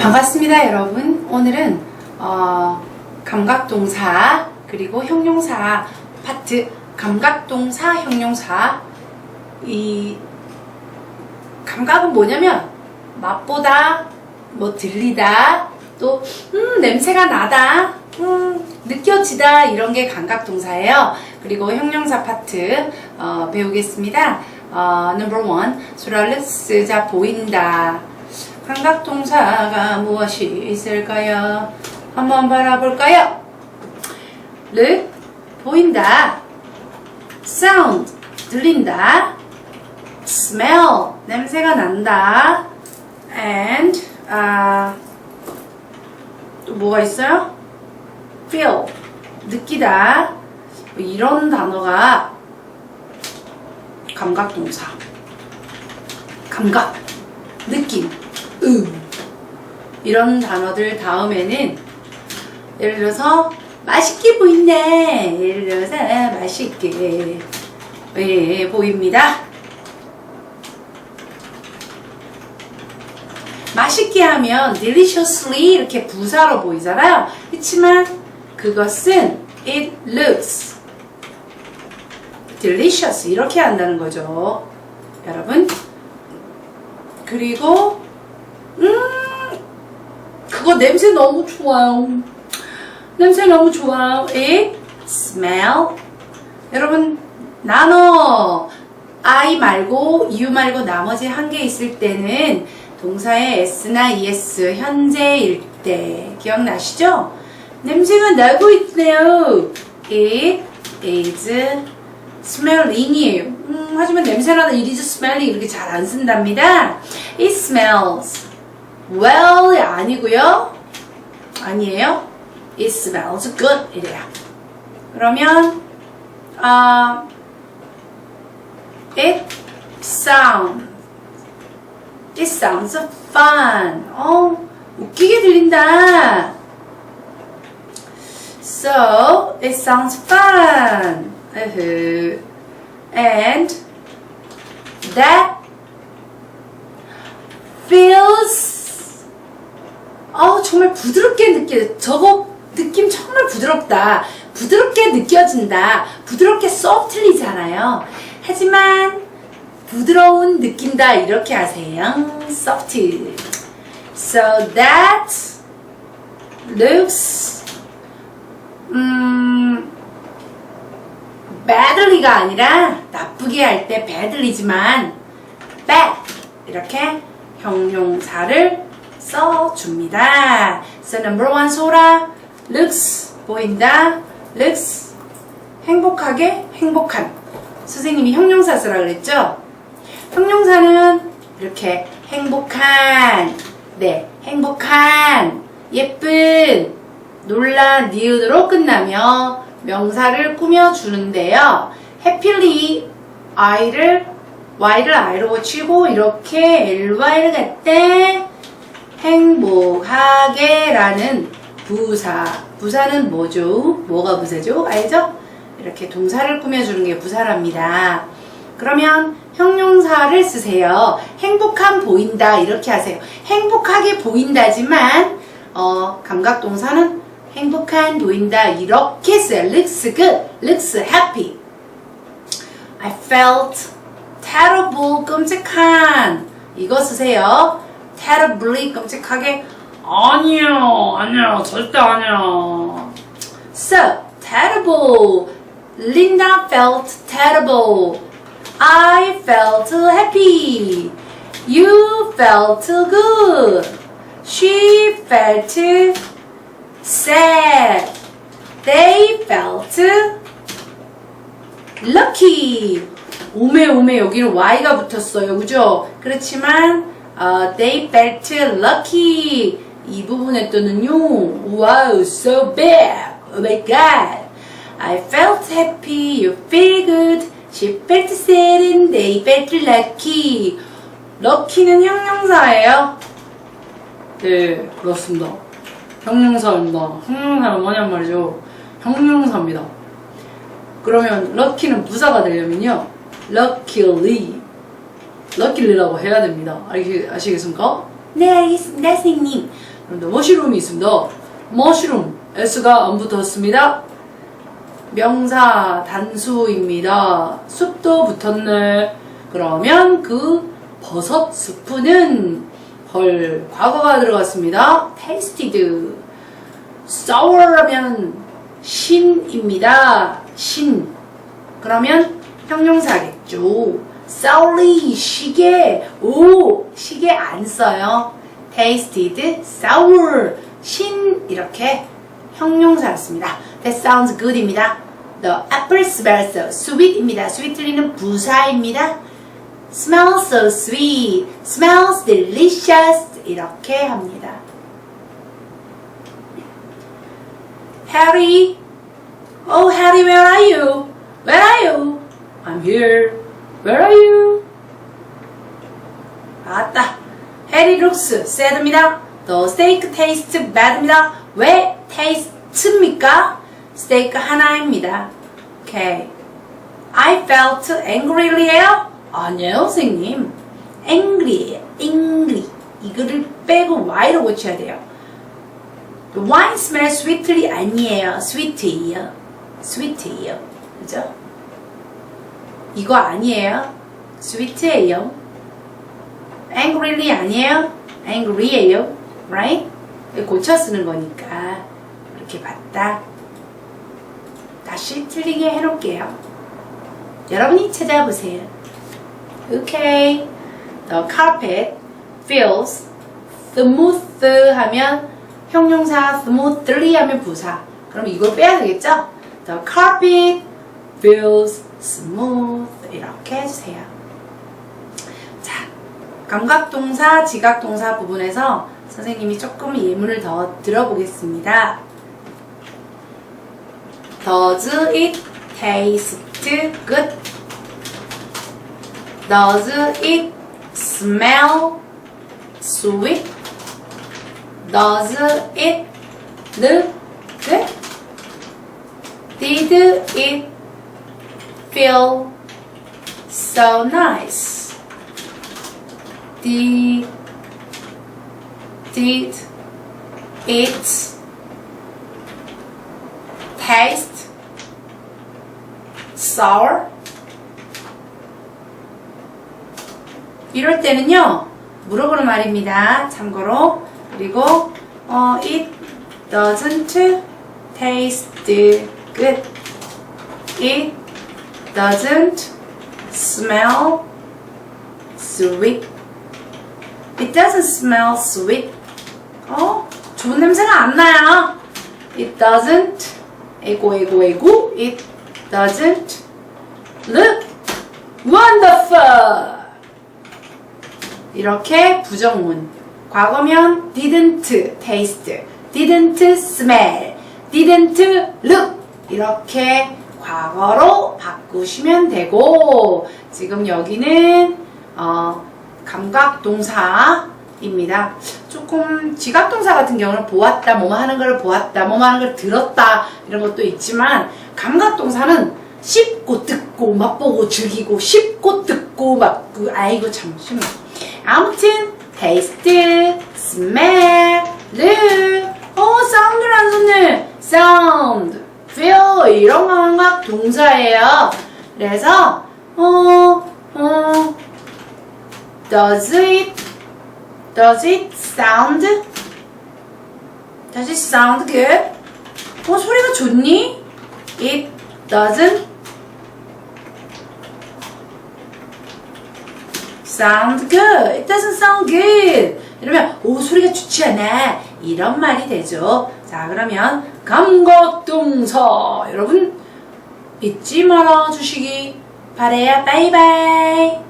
반갑습니다, 여러분. 오늘은 어, 감각동사 그리고 형용사 파트 감각동사 형용사 이 감각은 뭐냐면 맛보다 뭐 들리다 또 음, 냄새가 나다 음, 느껴지다 이런 게 감각동사예요. 그리고 형용사 파트 어, 배우겠습니다. 어, number one 수라를 쓰자 보인다. 감각동사가 무엇이 있을까요? 한번 바라볼까요? 를 보인다. sound 들린다. smell 냄새가 난다. and 아, 또 뭐가 있어요? feel 느끼다. 뭐 이런 단어가 감각동사. 감각, 느낌, 음. 이런 단어들 다음에는 예를 들어서 맛있게 보이네. 예를 들어서 맛있게 예, 보입니다. 맛있게 하면 deliciously 이렇게 부사로 보이잖아요. 그렇지만 그것은 it looks delicious 이렇게 한다는 거죠. 여러분. 그리고 음 그거 냄새 너무 좋아요. 냄새 너무 좋아요. it smell 여러분 나눠 I 말고 you 말고 나머지 한 개 있을 때는 동사의 s나 es 현재일 때 기억나시죠? 냄새가 나고 있네요. It is smelling이에요. 음, 하지만 냄새나는 it is smelling 이렇게 잘 안 쓴답니다. It smells well 아니고요. 아니에요. It smells good 이래요. 그러면 아 It sounds It sounds fun. 어, 웃기게 들린다. So, it sounds fun. 으흐. And that feels 어, 정말 부드럽게 느껴. 저거 느낌 정말 부드럽다. 부드럽게 느껴진다. 부드럽게 softly잖아요. 하지만 부드러운 느낌다 이렇게 하세요. soft. So that looks 음 badly가 아니라 나쁘게 할 때 badly지만 bad 이렇게 형용사를 써줍니다. So number one 소라 looks 보인다 looks 행복하게 행복한 선생님이 형용사 쓰라 그랬죠? 형용사는 이렇게 행복한, 네, 행복한, 예쁜, 놀란 니은으로 끝나며 명사를 꾸며주는데요. happily, i를, y를 i로 고치고 이렇게 ly를 갖대 행복하게 라는 부사. 부사는 뭐죠? 뭐가 부사죠? 알죠? 이렇게 동사를 꾸며주는 게 부사랍니다. 그러면 형용사를 쓰세요. 행복한 보인다 이렇게 하세요. 행복하게 보인다지만 어, 감각 동사는 행복한 보인다 이렇게 써요. looks good, looks happy. I felt terrible 끔찍한 이거 쓰세요. Terribly 끔찍하게 아니요 아니요 절대 아니요. So terrible. Linda felt terrible. I felt happy. You felt good. She felt sad. They felt lucky. 오메 오메 여기는 y가 붙었어요. 그죠? 그렇지만 어, they felt lucky. 이 부분에 또는요. Wow, so bad. Oh my god. I felt happy. You feel good. She felt sad and they felt lucky. lucky는 형용사예요. 네, 그렇습니다. 형용사입니다. 형용사는 뭐냔 말이죠. 형용사입니다. 그러면 lucky는 부사가 되려면요. luckily. Luckily라고 해야 됩니다. 아시, 아시겠습니까? 네, 알겠습니다, 선생님. 그런데 머시룸이 있습니다. 머시룸 s가 안 붙었습니다. 명사 단수입니다. 숲도 붙었네. 그러면 그 버섯 스프는 헐 과거가 들어갔습니다. tasted. sour하면 신입니다. 신. 그러면 형용사겠죠. Sourly 시계. 오 시계 안 써요. tasted sour 신 이렇게 형용사를 씁니다. That sounds good입니다. The apple smells so sweet입니다. sweetly는 부사입니다. smells so sweet, smells delicious 이렇게 합니다. Harry, oh Harry, where are you? Where are you? I'm here. Where are you? 아따, Harry looks sad입니다. The steak tastes bad입니다. 왜 taste입니까? 스테이크 하나입니다. 오케이. I felt angry예요? 아니에요, 선생님. angry예요. angry. 이거를 빼고 y로 고쳐야 돼요. Wine smells sweetly 아니에요. sweet예요. sweet예요. 그죠? 이거 아니에요. sweet예요. angryly 아니에요. angry예요. right? 고쳐 쓰는 거니까 이렇게 봤다. 다시 틀리게 해놓을게요. 여러분이 찾아보세요. Okay. The carpet feels smooth 하면 형용사 smoothly 하면 부사. 그럼 이걸 빼야 되겠죠? The carpet feels smooth 이렇게 해주세요. 자, 감각동사, 지각동사 부분에서 선생님이 조금 예문을 더 들어보겠습니다. Does it taste good? Does it smell sweet? Does it look good? Did it feel so nice? Did, did it taste sour? 이럴 때는요 물어보는 말입니다. 참고로 그리고 어, it doesn't taste good. It doesn't smell sweet. It doesn't smell sweet. 어? 좋은 냄새가 안 나요. It doesn't. 에고 에고 에고. It doesn't look wonderful. 이렇게 부정문. 과거면 didn't taste, didn't smell, didn't look 이렇게 과거로 바꾸시면 되고 지금 여기는 어, 감각 동사입니다. 조금 지각 동사 같은 경우는 보았다, 뭐뭐 하는 걸 보았다, 뭐뭐 하는 걸 들었다 이런 것도 있지만 감각 동사는 씹고 듣고 맛보고 즐기고 씹고 듣고 막 그 아이고 참 심해. 아무튼 smell, look, 어 사운드를 안 썼네. sound, feel 이런 감각 동사예요. 그래서 어, 어, does it, does it sound, does it sound good? 어 소리가 좋니? It doesn't sound good. It doesn't sound good. 이러면 오 소리가 좋지 않아. 이런 말이 되죠. 자 그러면 감각동사 여러분 잊지 말아 주시기 바래요. 바이바이.